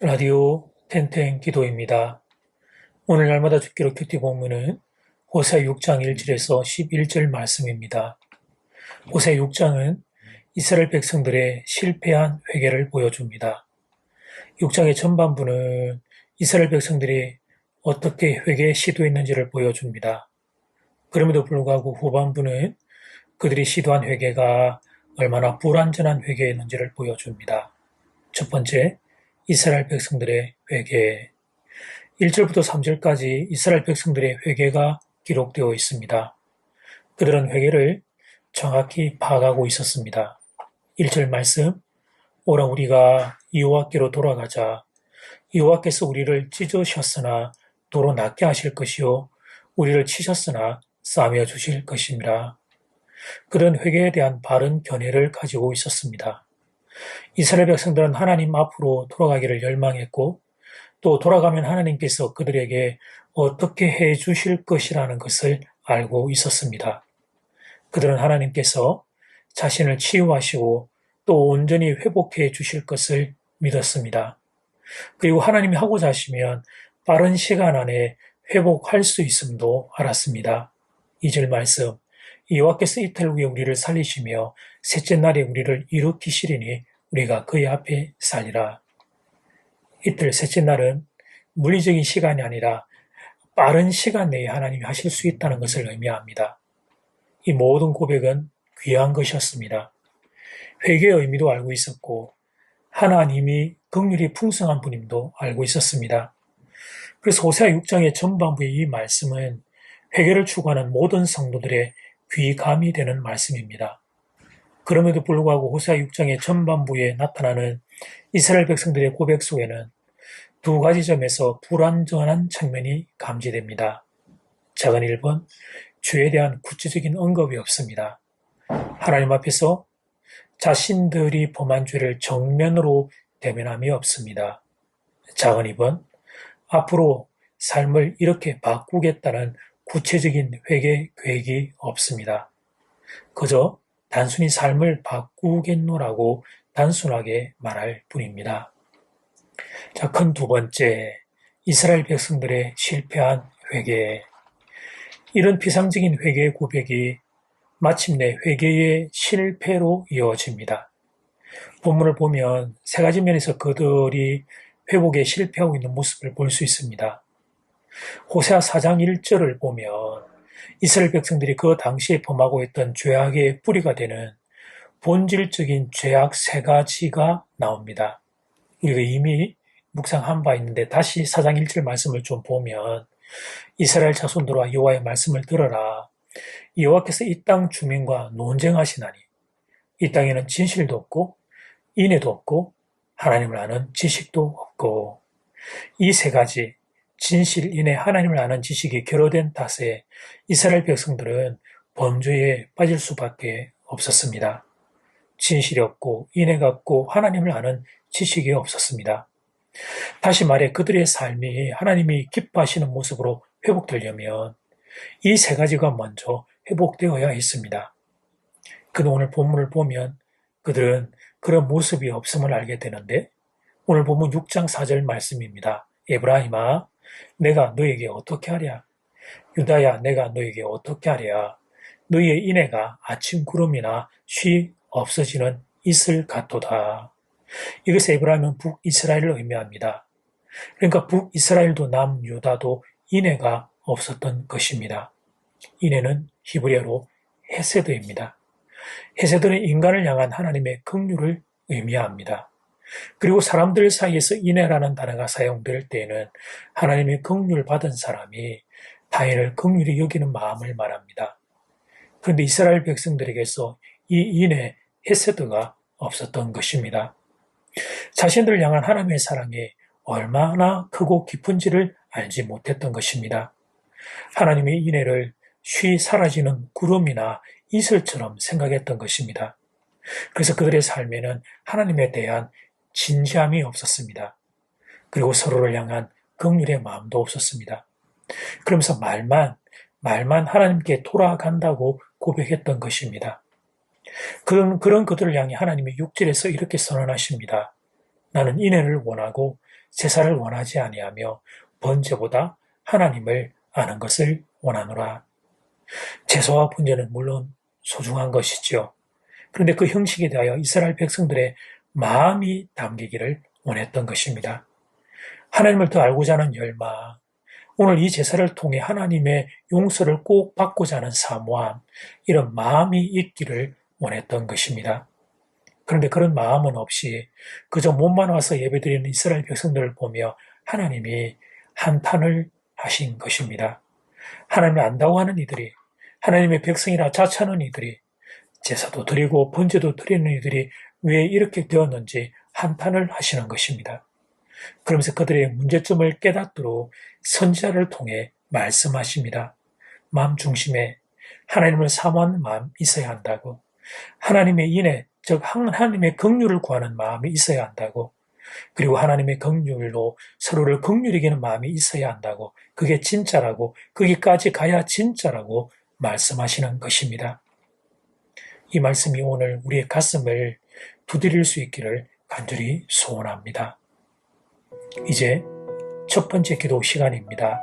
라디오 텐텐 기도입니다. 오늘 날마다 죽기로 큐티 본문은 호세 6장 1절에서 11절 말씀입니다. 호세 6장은 이스라엘 백성들의 실패한 회개를 보여줍니다. 6장의 전반부는 이스라엘 백성들이 어떻게 회개에 시도했는지를 보여줍니다. 그럼에도 불구하고 후반부는 그들이 시도한 회개가 얼마나 불완전한 회개였는지를 보여줍니다. 첫 번째, 이스라엘 백성들의 회개. 1절부터 3절까지 이스라엘 백성들의 회개가 기록되어 있습니다. 그들은 회개를 정확히 파악하고 있었습니다. 1절 말씀, 오라 우리가 여호와께로 돌아가자. 여호와께서 우리를 찢으셨으나 도로 낫게 하실 것이요 우리를 치셨으나 싸며 주실 것입니다. 그런 회개에 대한 바른 견해를 가지고 있었습니다. 이스라엘 백성들은 하나님 앞으로 돌아가기를 열망했고 또 돌아가면 하나님께서 그들에게 어떻게 해 주실 것이라는 것을 알고 있었습니다. 그들은 하나님께서 자신을 치유하시고 또 온전히 회복해 주실 것을 믿었습니다. 그리고 하나님이 하고자 하시면 빠른 시간 안에 회복할 수 있음도 알았습니다. 이절 말씀 여호와께서 이틀 후에 우리를 살리시며 셋째 날에 우리를 일으키시리니 우리가 그의 앞에 살리라. 이틀 셋째 날은 물리적인 시간이 아니라 빠른 시간 내에 하나님이 하실 수 있다는 것을 의미합니다. 이 모든 고백은 귀한 것이었습니다. 회개의 의미도 알고 있었고 하나님이 긍휼이 풍성한 분임도 알고 있었습니다. 그래서 호세아 6장의 전반부의 이 말씀은 회개를 추구하는 모든 성도들의 귀감이 되는 말씀입니다. 그럼에도 불구하고 호세아 6장의 전반부에 나타나는 이스라엘 백성들의 고백 속에는 두 가지 점에서 불완전한 측면이 감지됩니다. 작은 1번, 주에 대한 구체적인 언급이 없습니다. 하나님 앞에서 자신들이 범한 죄를 정면으로 대면함이 없습니다. 작은 2번, 앞으로 삶을 이렇게 바꾸겠다는 구체적인 회개 계획이 없습니다. 그저 단순히 삶을 바꾸겠노라고 단순하게 말할 뿐입니다. 자, 큰 두 번째, 이스라엘 백성들의 실패한 회개. 이런 비상적인 회개의 고백이 마침내 회개의 실패로 이어집니다. 본문을 보면 세 가지 면에서 그들이 회복에 실패하고 있는 모습을 볼 수 있습니다. 호세아 4장 1절을 보면 이스라엘 백성들이 그 당시에 범하고 있던 죄악의 뿌리가 되는 본질적인 죄악 세 가지가 나옵니다. 우리가 이미 묵상한 바 있는데 다시 4장 1절 말씀을 좀 보면 이스라엘 자손들과 여호와의 말씀을 들어라. 여호와께서 이 땅 주민과 논쟁하시나니 이 땅에는 진실도 없고 인애도 없고 하나님을 아는 지식도 없고 이 세 가지 진실, 인해 하나님을 아는 지식이 결여된 탓에 이스라엘 백성들은 범죄에 빠질 수밖에 없었습니다. 진실이 없고 인해가 없고 하나님을 아는 지식이 없었습니다. 다시 말해 그들의 삶이 하나님이 기뻐하시는 모습으로 회복되려면 이 세 가지가 먼저 회복되어야 했습니다. 그는 오늘 본문을 보면 그들은 그런 모습이 없음을 알게 되는데 오늘 본문 6장 4절 말씀입니다. 에브라임아 내가 너에게 어떻게 하랴? 유다야, 내가 너에게 어떻게 하랴? 너희의 인애가 아침 구름이나 쉬 없어지는 이슬 같도다. 이것이 에브라임은 북이스라엘을 의미합니다. 그러니까 북이스라엘도 남유다도 인애가 없었던 것입니다. 인애는 히브리어로 헤세드입니다. 헤세드는 인간을 향한 하나님의 긍휼을 의미합니다. 그리고 사람들 사이에서 인애라는 단어가 사용될 때에는 하나님의 긍휼 받은 사람이 타인을 긍휼히 여기는 마음을 말합니다. 그런데 이스라엘 백성들에게서 이 인애 헤세드가 없었던 것입니다. 자신들을 향한 하나님의 사랑이 얼마나 크고 깊은지를 알지 못했던 것입니다. 하나님의 인애를 쉬 사라지는 구름이나 이슬처럼 생각했던 것입니다. 그래서 그들의 삶에는 하나님에 대한 진지함이 없었습니다. 그리고 서로를 향한 긍휼의 마음도 없었습니다. 그러면서 말만 말만 하나님께 돌아간다고 고백했던 것입니다. 그런 그런 그들을 향해 하나님이 육절에서 이렇게 선언하십니다. 나는 인애를 원하고 제사를 원하지 아니하며 번제보다 하나님을 아는 것을 원하노라. 제사와 번제는 물론 소중한 것이지요. 그런데 그 형식에 대하여 이스라엘 백성들의 마음이 담기기를 원했던 것입니다. 하나님을 더 알고자 하는 열망, 오늘 이 제사를 통해 하나님의 용서를 꼭 받고자 하는 사모함, 이런 마음이 있기를 원했던 것입니다. 그런데 그런 마음은 없이 그저 몸만 와서 예배드리는 이스라엘 백성들을 보며 하나님이 한탄을 하신 것입니다. 하나님을 안다고 하는 이들이 하나님의 백성이라 자처하는 이들이 제사도 드리고 번제도 드리는 이들이 왜 이렇게 되었는지 한탄을 하시는 것입니다. 그러면서 그들의 문제점을 깨닫도록 선지자를 통해 말씀하십니다. 마음 중심에 하나님을 사모하는 마음 있어야 한다고 하나님의 인애 즉 하나님의 긍휼을 구하는 마음이 있어야 한다고 그리고 하나님의 긍휼로 서로를 긍휼히 기는 마음이 있어야 한다고 그게 진짜라고 거기까지 가야 진짜라고 말씀하시는 것입니다. 이 말씀이 오늘 우리의 가슴을 두드릴 수 있기를 간절히 소원합니다. 이제 첫 번째 기도 시간입니다.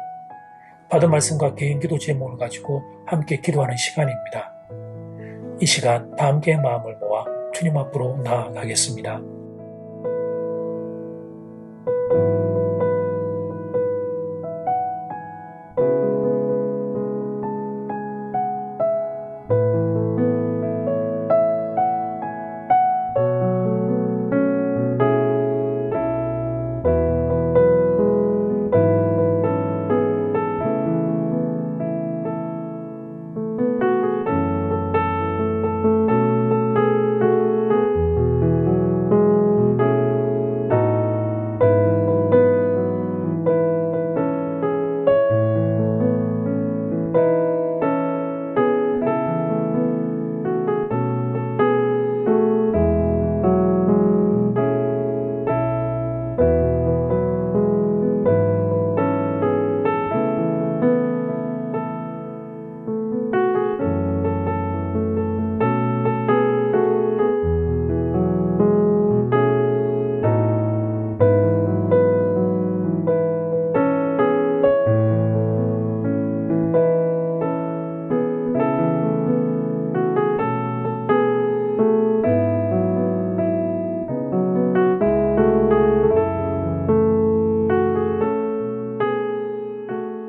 받은 말씀과 개인 기도 제목을 가지고 함께 기도하는 시간입니다. 이 시간 다 함께 마음을 모아 주님 앞으로 나아가겠습니다.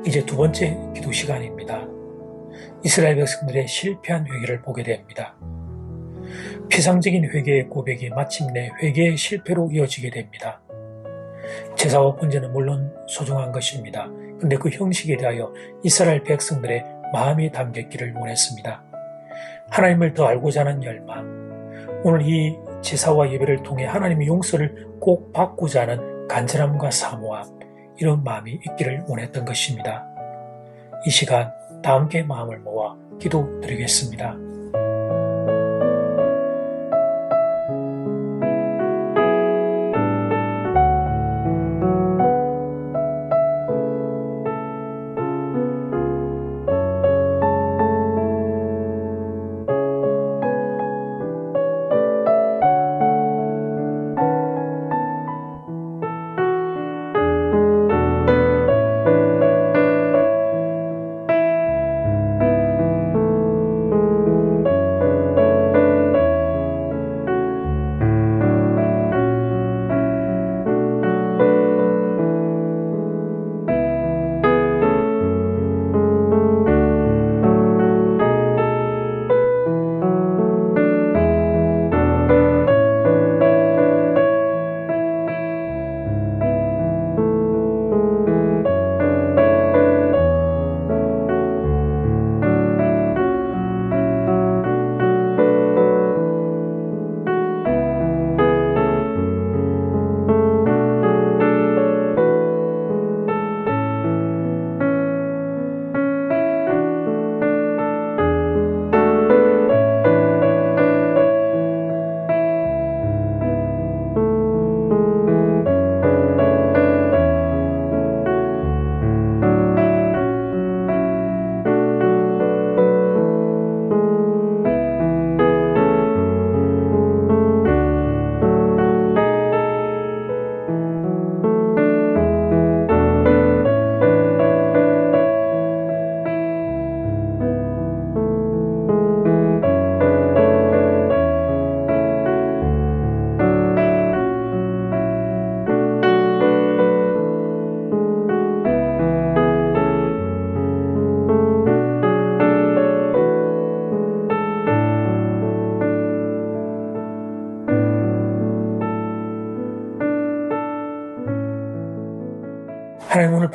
이제 두 번째 기도 시간입니다. 이스라엘 백성들의 실패한 회개를 보게 됩니다. 피상적인 회개의 고백이 마침내 회개의 실패로 이어지게 됩니다. 제사와 번제는 물론 소중한 것입니다. 근데 그 형식에 대하여 이스라엘 백성들의 마음이 담겼기를 원했습니다. 하나님을 더 알고자 하는 열망, 오늘 이 제사와 예배를 통해 하나님의 용서를 꼭 받고자 하는 간절함과 사모함, 이런 마음이 있기를 원했던 것입니다. 이 시간 다 함께 마음을 모아 기도 드리겠습니다.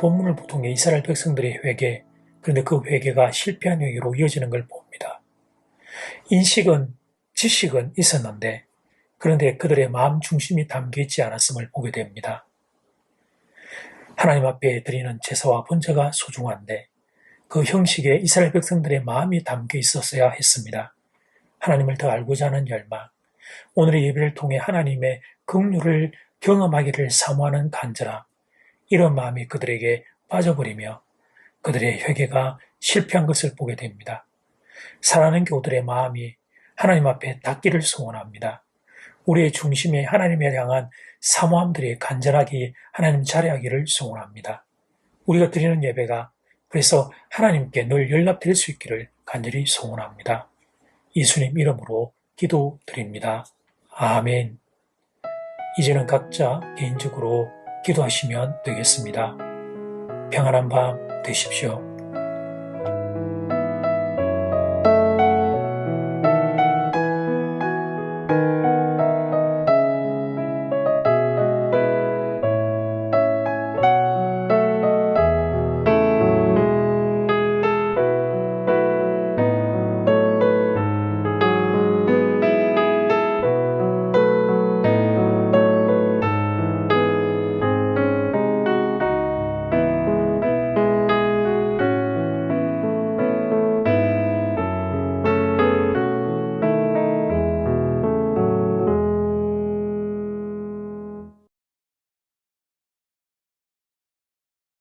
본문을 보통해 이스라엘 백성들의 회개, 그런데 그 회개가 실패한 회개로 이어지는 걸 봅니다. 인식은, 지식은 있었는데, 그런데 그들의 마음 중심이 담겨 있지 않았음을 보게 됩니다. 하나님 앞에 드리는 제사와 번제가 소중한데, 그 형식에 이스라엘 백성들의 마음이 담겨 있었어야 했습니다. 하나님을 더 알고자 하는 열망, 오늘의 예배를 통해 하나님의 긍휼을 경험하기를 사모하는 간절함, 이런 마음이 그들에게 빠져버리며 그들의 회개가 실패한 것을 보게 됩니다. 사랑하는 교우들의 마음이 하나님 앞에 닿기를 소원합니다. 우리의 중심에 하나님을 향한 사모함들이 간절하게 하나님 자리하기를 소원합니다. 우리가 드리는 예배가 그래서 하나님께 늘 연락드릴 수 있기를 간절히 소원합니다. 예수님 이름으로 기도드립니다. 아멘. 이제는 각자 개인적으로 기도하시면 되겠습니다. 평안한 밤 되십시오.